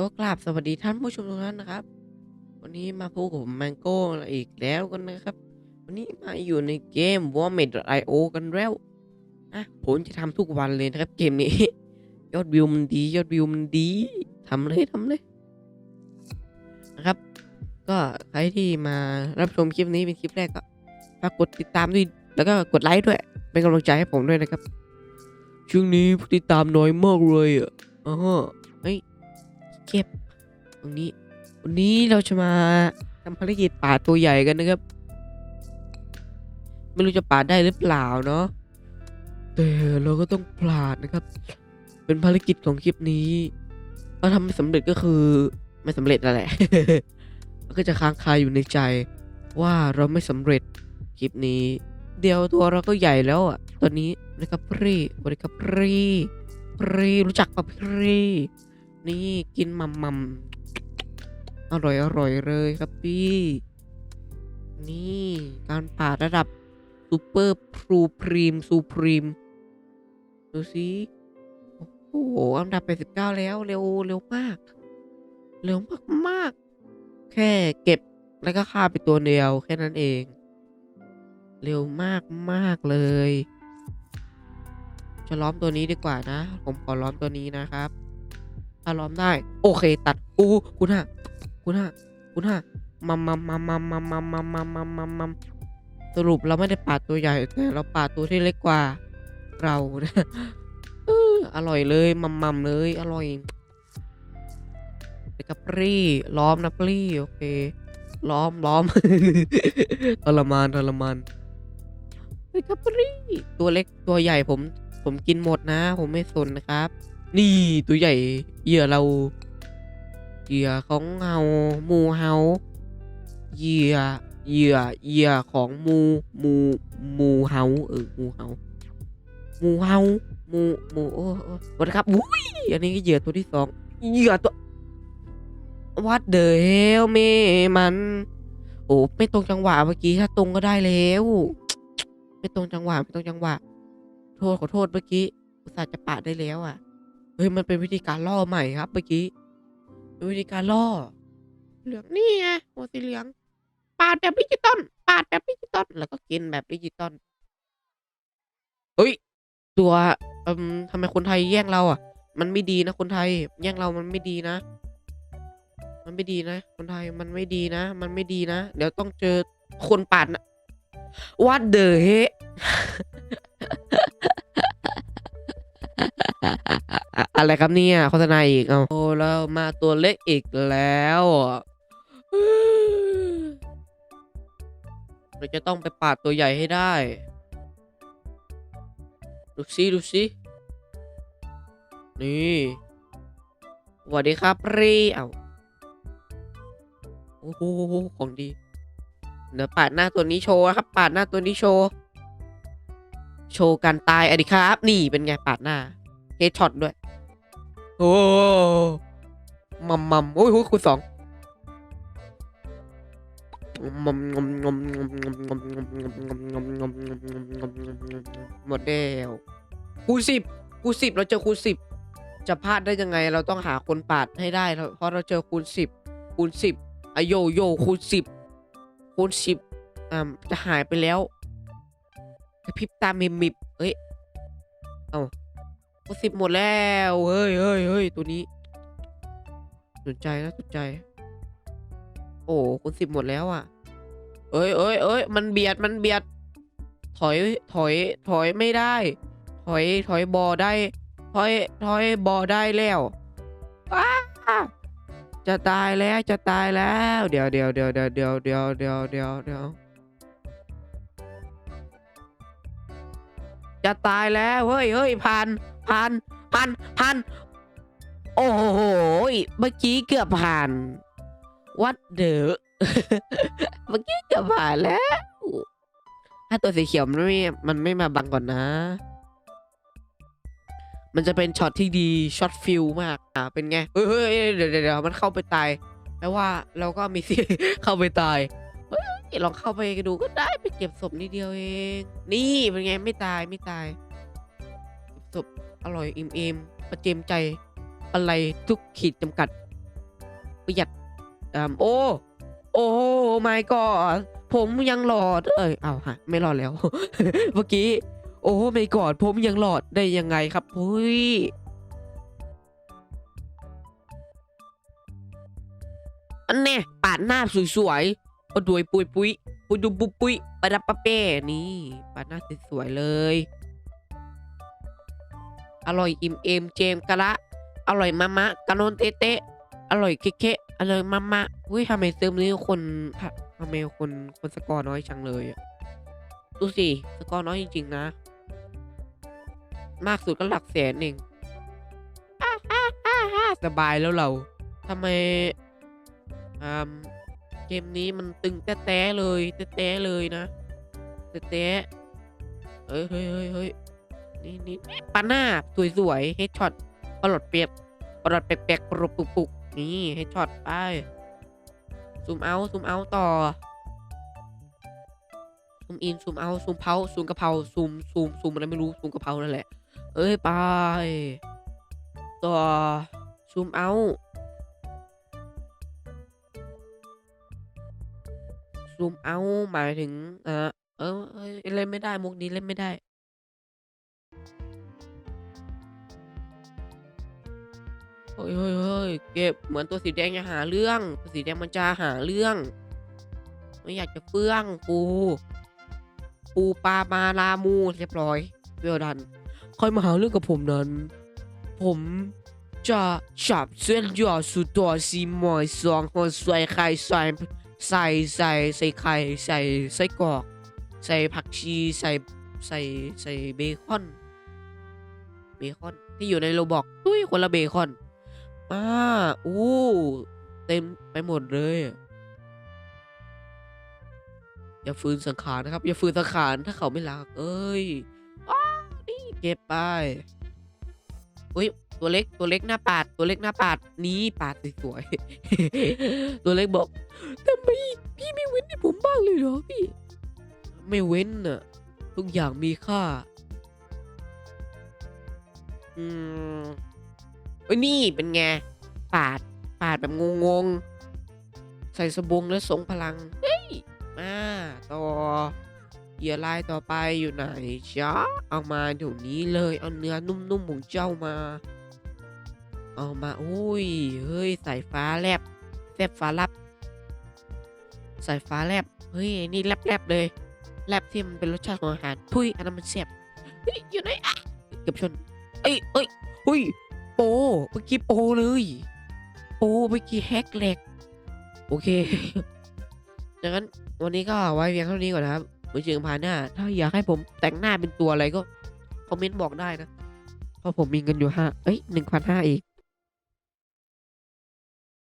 ก็กราบสวัสดีท่านผู้ชมทุกท่านนะครับ วันนี้มาพบกับผมแมงโก้อีกแล้วกันนะครับ วันนี้มาอยู่ในเกม w a r m a d i o กันแล้วอะผมจะทำทุกวันเลยนะครับ เกมนี้ ยอดวิวมันดี ยอดวิวมันดีทำเลยทำเลยนะครับ ก็ใครที่มารับชมคลิปนี้เป็นคลิปแรกก็ฝากกดติดตามด้วยแล้วก็กดไลค์ด้วย เป็นกำลังใจให้ผมด้วยนะครับ ช่วงนี้ผู้ติดตามน้อยมากเลยอะอ๋อ เก็บ ตรงนี้ วันนี้เราจะมาทำภารกิจป่าตัวใหญ่กันนะครับ ไม่รู้จะป่าได้หรือเปล่าเนาะ แต่เราก็ต้องพลาดนะครับ เป็นภารกิจของคลิปนี้ถ้าทำไม่สำเร็จก็คือไม่สำเร็จนั่นแหละมันก็จะค้างคาอยู่ในใจ ว่าเราไม่สำเร็จคลิปนี้ เดียวตัวเราก็ใหญ่แล้วอะตอนนี้นะครับพรีบริกับพรีพรีรู้จักปะพรี นี่กินมัมมัมอร่อยอร่อยเลยครับพี่ นี่การป่าดระดับซูเปอร์พรูพรีมซูพรีมดูสิโอ้โหอันดับไปสิบเก้าแล้วเร็วเร็วมาก เร็วมากมาก แค่เก็บแล้วก็ฆ่าไปตัวเดียวแค่นั้นเอง เร็วมากมากเลย จะล้อมตัวนี้ดีกว่านะ ผมขอล้อมตัวนี้นะครับ ถ้าล้อมได้ โอเค ตัดอู้คุณห้าคุณห้าคุณห้ามัมมัมมัมมัมมัมมัมมัมมัมมัมมัมมัมสรุปเราไม่ได้ปาดตัวใหญ่แต่เราปาดตัวที่เล็กกว่า เรานะเอออร่อยเลยมัมมัมเลยอร่อยไปกับปรีล้อมนะปรีโอเค ล้อมล้อมทรมานทรมานไปกับปรีตัวเล็กตัวใหญ่ผม ผมกินหมดนะ ผมไม่สนนะครับ นี่ตัวใหญ่เหยื่อเราเหยื่อของเฮาหมูเฮาเหยื่อเหยื่อเหยื่อของหมูหมูหมูเฮาเออหมูเฮาหมูเฮาหมูหมูโอ้โอ้สวัสดีครับอุ้ยอันนี้ก็เหยื่อตัวที่สองเหยื่อตัว What the hell เมมันโอ้ไม่ตรงจังหวะเมื่อกี้ถ้าตรงก็ได้แล้วไม่ตรงจังหวะไม่ตรงจังหวะ โทษขอโทษเมื่อกี้อุตส่าห์จะปาดได้แล้วอะ ฮ้ยมันเป็นวิธีการล่อใหม่ครับเมื่อกี้วิธีการล่อ เหลืองนี่ไงหัวสีเหลือง ปาดแบบดิจิตอลปาดแบบดิจิตอลแล้วก็กินแบบดิจิตอลเฮ้ย ตัวอืมทำไมคนไทยแย่งเราอะ มันไม่ดีนะคนไทย แย่งเรามันไม่ดีนะ มันไม่ดีนะ คนไทยมันไม่ดีนะ มันไม่ดีนะ เดี๋ยวต้องเจอคนปาดนะ What the heck อะ อะไรครับเนี่ยโฆษณาอีกเอาโอ้เรามาตัวเล็กอีกแล้วเราจะต้องไปปาดตัวใหญ่ให้ได้ ดูซิดูซินี่สวัสดีครับรีเอาโอ้โหของดีเดี๋ยวปาดหน้าตัวนี้โชว์นะครับ ปาดหน้าตัวนี้โชว์ โชว์การตายอดิครับ นี่เป็นไงปาดหน้าเฮดช็อตด้วย โอ้มัมมัมโอ้ยคูณสองหมดแล้วคูสิบคูสิบเราเจอคูสิบจะพลาดได้ยังไง เราต้องหาคนปาดให้ได้ เพราะเราเจอคูณสิบคูณสิบอโยโยคูณสิบคูณสิบอ่าจะหายไปแล้วกระพริบตามิมิบเอ้ย เอา สิบหมดแล้วเฮ้ยเฮ้ยเฮ้ยตัวนี้สนใจนะสนใจ โอ้คูณสิบหมดแล้วอะ เอ้ยเอ้ยเอ้ยมันเบียดมันเบียด ถอยถอยถอยไม่ได้ ถอยถอยบอได้ ถอยถอยบอได้แล้วอ้าจะตายแล้วจะตายแล้ว เดี๋ยวเดี๋ยวเดี๋ยวเดี๋ยวเดี๋ยวเดี๋ยวเดี๋ยวเดี๋ยวเดี๋ยวจะตายแล้วเฮ้ยเฮ้ยผ่าน ผ่านผ่านผ่านโอ้โหเมื่อกี้เกือบผ่านวัดเดอเมื่อกี้เกือบผ่านแล้ว ถ้าตัวสีเขียวมันไม่มันไม่มาบังก่อนนะ มันจะเป็นช็อตที่ดีช็อตฟิลมากอ่าเป็นไงเฮ้ยเดี๋ยวเดี๋ยวมันเข้าไปตายแปลว่าเราก็มีสิเข้าไปตายเฮ้ยลองเข้าไปดูก็ได้ไปเก็บศพนิดเดียวเอง นี่เป็นไงไม่ตายไม่ตายศพ อร่อยอิ่มเอมประเจมใจอะไรทุกขีดจำกัด ประหยัดอ่าโอ้ โอ้ my god ผมยังหลอด เอ้ยเอาฮะไม่รอดแล้ว เมื่อกี้ โอ้ my god ผมยังหลอดได้ยังไงครับเฮ้ยอันแน่ปาดหน้าสวยๆเอาดวยปุยปุยปุยดูปุยปุยปะดับปะเป้นี่ปาดหน้าสวยๆเลย อร่อยอิ่มเอมเจมกะละ อร่อยมะมะกะโนนเตะเตะอร่อยเคะอร่อยมะมะอุ้ยทำไมเซิร์ฟนี้คนทำไมคนคนสกอร์น้อยจังเลยอะดูสิสกอร์น้อยจริงๆนะ มากสุดก็หลักแสนเองสบายแล้วเราทำไมอ่าเกมนี้มันตึงแต้ๆเลยแต้ๆเลยนะแต้ๆเฮ้ยเฮ้ยเฮ้ยเฮ้ย นี่นี่ปาหน้าสวยๆเฮดช็อตปลดเปียกปลดแปลกๆปลุกปุกนี่เฮดช็อตไปซูมเอาซูมเอาต่อซูมอินซูมเอาซูมเพาซูมกระเพราซูมซูมซูมอะไรไม่รู้ซูมกระเพรานั่นแหละ เอ้ยไปต่อซูมเอาซูมเอาหมายถึงเออเออเอ้ยเล่นไม่ได้มุกนี้เล่นไม่ได้ เฮ้ยเฮ้ยเฮ้ยเก็บเหมือนตัวสีแดงจะหาเรื่อง ตัวสีแดงมันจะหาเรื่อง ไม่อยากจะเฟื่องปู ปูปลามาลามูเรียบร้อยเวลดันใครมาหาเรื่องกับผมนั้น ผมจะฉับเส้นหยอดสุดตัวซีมอยสองคนใส่ไข่ใส่ใส่ใส่ใส่ไข่ใส่ไส้กรอก ใส่ผักชีใส่ใส่ใส่เบคอน เบคอนที่อยู่ในโรบอกตุ้ยคนละเบคอน อ่าอู้เต็มไปหมดเลย อย่าฝืนสังขารนะครับ อย่าฝืนสังขารถ้าเขาไม่รัก เอ้ยอ้านี่เก็บไปอุ้ยตัวเล็กตัวเล็กหน้าปาด ตัวเล็กหน้าปาดนี้ปาดสวยๆตัวเล็กบอกทำไมพี่ไม่เว้นให้ผมบ้างเลยเหรอพี่ ไม่เว้นน่ะทุกอย่างมีค่า อืม อ้ยนี่เป็นไงปาดปาดแบบงงๆ ใส่สบงแล้วทรงพลัง เฮ้ย มาต่อเหยื่อลายต่อไปอยู่ไหนจ๊ะเอามาเดี๋ยวนี้เลย เอาเนื้อนุ่มๆของเจ้ามา เอามาอุ้ย เฮ้ยสายฟ้าแลบแลบฟ้าลับสายฟ้าแลบเฮ้ยไอ้นี่แลบๆเลยแลบที่มันเป็นรสชาติของอาหารทุยอันนั้นมันแซ่บเฮ้ยอยู่ไหนอะเกือบชนเอ้ยเอ้ยหุย ปเมื่อกี้โปเลยโปเมื่อกี้แฮกแหลกโอเคดังนั้นวันนี้ก็ไว้เพียงเท่านี้ก่อนนะครับไว้เจอกันพานหน้า ถ้าอยากให้ผมแต่งหน้าเป็นตัวอะไรก็คอมเมนต์บอกได้นะเพราะผมมีเงินอยู่ห้าเอ้ยหนึ่งพันห้าเอง